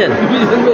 对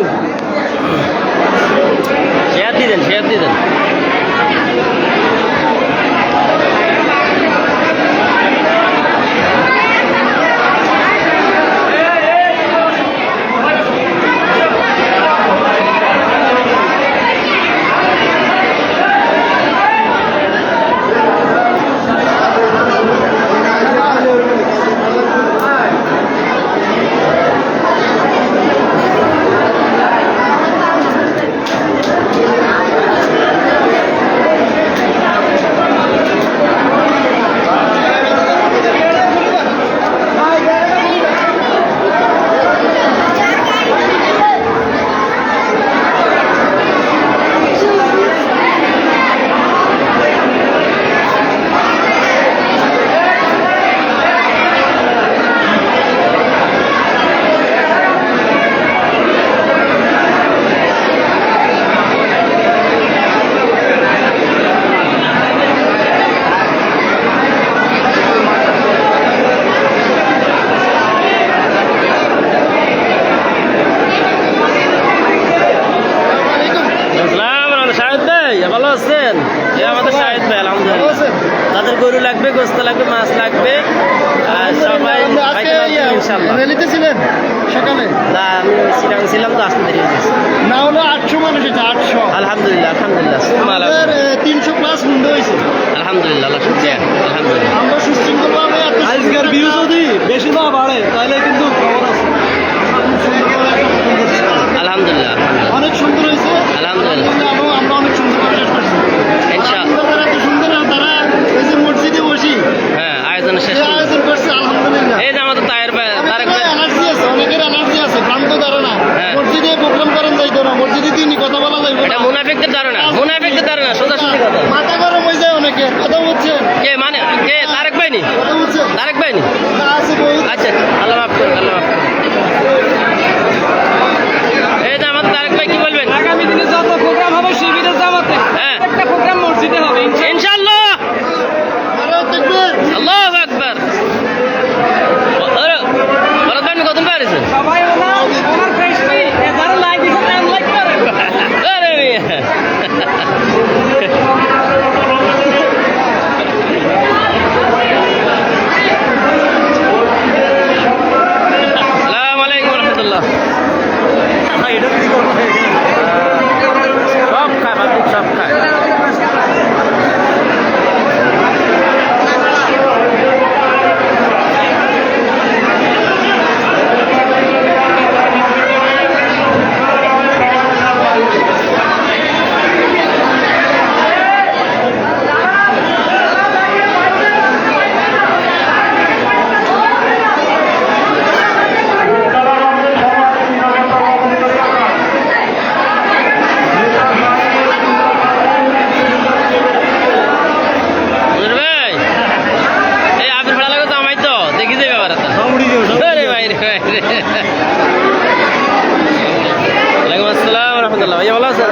গরু লাগবে গোস্ত লাগবে মাছ লাগবে আর সবাই আজকে খাইতে রেলিতে ছিলেন সকালে? না আমি ছিলাম তো আসতে দেরি না হলো আটশো মানুষ আটশো। আলহামদুলিল্লাহ আলহামদুলিল্লাহ শেষ। আয়োজন আলহামদুলিল্লাহ। এই যে আমাদের তায়ের তারেক ভাই। এনার্জি আছে অনেকের এনার্জি আছে ভ্রান্ত ধারণা। হ্যাঁ। মসজিদে প্রোগ্রাম করেন যাইতো না মসজিদে দিনই কথা বলা এটা মুনাফিকদের ধারণা মুনাফিকদের ধারণা সোজা কথা। মাথা গরম হয়ে যায় অনেকে কথা বুঝছেন কে মানে কে? তারেক ভাই নি? কথা বুঝছেন তারেক ভাই নি না আছে বহুত আচ্ছা আল্লাহ মাফ করুন আল্লাহ মাফ করুন এই যে আমাদের তারেক ভাই কি বলবেন আগামী দিনে যত প্রোগ্রাম হবে শিবিরের জামাতে হ্যাঁ। একটা প্রোগ্রাম মসজিদে হবে ইনশাআল্লাহ আরও দেখবেন আল্লাহ আকবার ভরত ভাই কত পারেছেন সবাই ওনার ওনার ফেস পেয়ে যারা লাইক দিচ্ছে তারা লাইক করে আরে মিয়া। আসসালামু আলাইকুম রহমতুল্লাহ সব খায় বাবু সব খায় মনির ভাই এই আবির ভাড়া লাগে তো আমায় তো দেখি যে ব্যাপার আছে আরে ভাই রে ভাই রে। আসসালাম রহমতুল্লাহ ভাইয়া ভালো আছেন?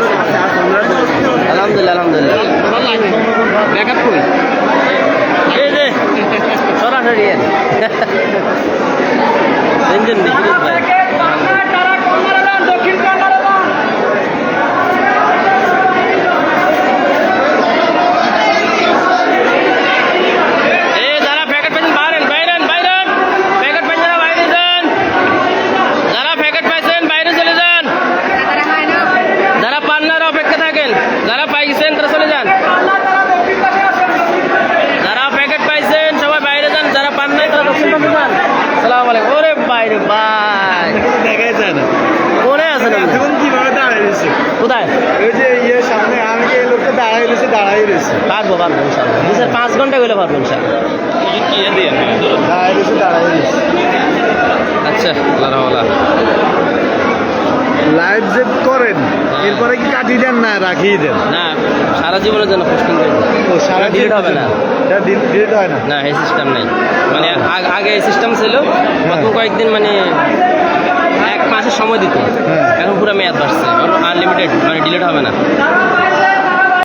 আলহামদুলিল্লাহ আলহামদুলিল্লাহ। ব্যাকআপ সরাসরি সালাম আলাইকুম। ওরে বাইরে ভাই। দেখাই যায় না? কোনে আছেন? এখন কীভাবে দাঁড়াই রয়েছে? কোথায়? ওই যে ইয়ে সামনে আমি এই লোকটা দাঁড়াই রয়েছে দাঁড়াই রয়েছে। পারব পারব ইনশাল্লাহ স্যার পাঁচ ঘণ্টা গেলে পারব ইনশাল্লাহ দাঁড়াই রয়েছে দাঁড়াই রয়েছে। আচ্ছা আল্লাহ লাইভ যে করেন এরপরে কি কাটিয়ে দেন না রাখিয়ে দেন? না সারা জীবনের জন্য পোস্টিং করব। ও সারা ডিলিট হবে না। এটা ডিলিট হয় না? না এই সিস্টেম নেই। মানে আগ- সিস্টেম ছিল প্রথম কয়েকদিন মানে এক মাসের সময় দিত হ্যাঁ। এখন পুরো মেয়াদ বাড়ছে আনলিমিটেড মানে ডিলিট হবে না